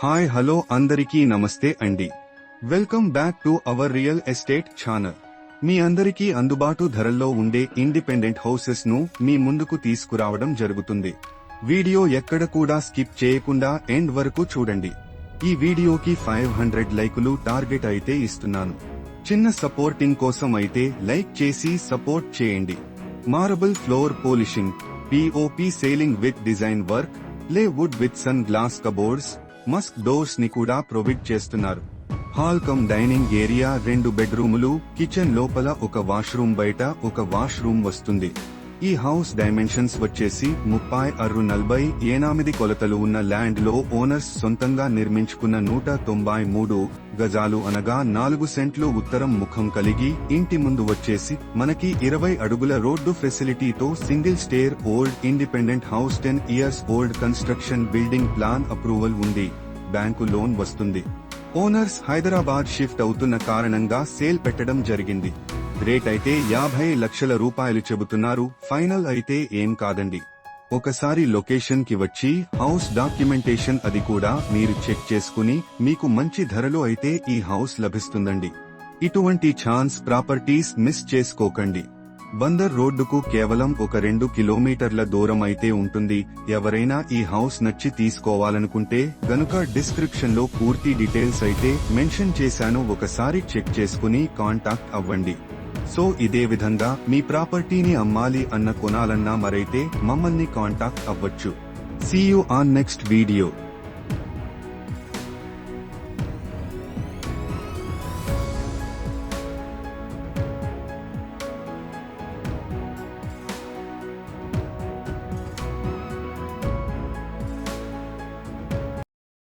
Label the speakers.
Speaker 1: Hi hello అందరికీ నమస్తే అండి. Welcome back to our real estate channel. మీ అందరికీ అందుబాటు ధరల్లో ఉండే ఇండిపెండెంట్ హౌసెస్ను మీ ముందుకు తీసుకురావడం జరుగుతుంది. వీడియో ఎక్కడ కూడా స్కిప్ చేయకుండా ఎండ్ వరకు చూడండి. ఈ వీడియోకి ఫైవ్ హండ్రెడ్ లైకులు టార్గెట్ అయితే ఇస్తున్నాను. చిన్న సపోర్టింగ్ కోసం అయితే లైక్ చేసి సపోర్ట్ చేయండి. Marble floor polishing POP ceiling with design work లే wood with sun glass cupboards Musk డోర్స్ని కూడా ప్రొవైడ్ చేస్తున్నారు. హాల్ కమ్ డైనింగ్ ఏరియా రెండు బెడ్రూములు కిచెన్ లోపల ఒక వాష్రూమ్ బయట ఒక వాష్రూమ్ వస్తుంది. ఈ హౌస్ డైమెన్షన్స్ వచ్చేసి ముప్పై ఆరు నలభై ఎనిమిది కొలతలు ఉన్న ల్యాండ్లో ఓనర్స్ సొంతంగా నిర్మించుకున్న నూట తొంభై మూడు గజాలు అనగా నాలుగు సెంట్లు ఉత్తరం ముఖం కలిగి ఇంటి ముందు వచ్చేసి మనకి ఇరవై అడుగుల road ఫెసిలిటీతో single stair old independent house ten years old construction building plan approval ఉంది. బ్యాంకు లోన్ వస్తుంది. ఓనర్స్ హైదరాబాద్ షిఫ్ట్ అవుతున్న కారణంగా సేల్ పెట్టడం జరిగింది. రేట్ అయితే యాభై లక్షల రూపాయలు చెబుతున్నారు. ఫైనల్ అయితే ఏం కాదండి. ఒకసారి లొకేషన్కి వచ్చి హౌస్ డాక్యుమెంటేషన్ అది కూడా మీరు చెక్ చేసుకుని మీకు మంచి ధరలో అయితే ఈ హౌస్ లభిస్తుందండి. ఇటువంటి ఛాన్స్ ప్రాపర్టీస్ మిస్ చేసుకోకండి. బందర్ రోడ్డుకు కేవలం ఒక రెండు కిలోమీటర్ల దూరం అయితే ఉంటుంది. ఎవరైనా ఈ హౌస్ నచ్చి తీసుకోవాలనుకుంటే గనుక డిస్క్రిప్షన్లో పూర్తి డీటెయిల్స్ అయితే మెన్షన్ చేశాను. ఒకసారి చెక్ చేసుకుని కాంటాక్ట్ అవ్వండి. సో ఇదే విధంగా మీ ప్రాపర్టీని అమ్మాలి అన్న కొనాలన్నా మరైతే మమ్మల్ని కాంటాక్ట్ అవ్వచ్చు. See you on next video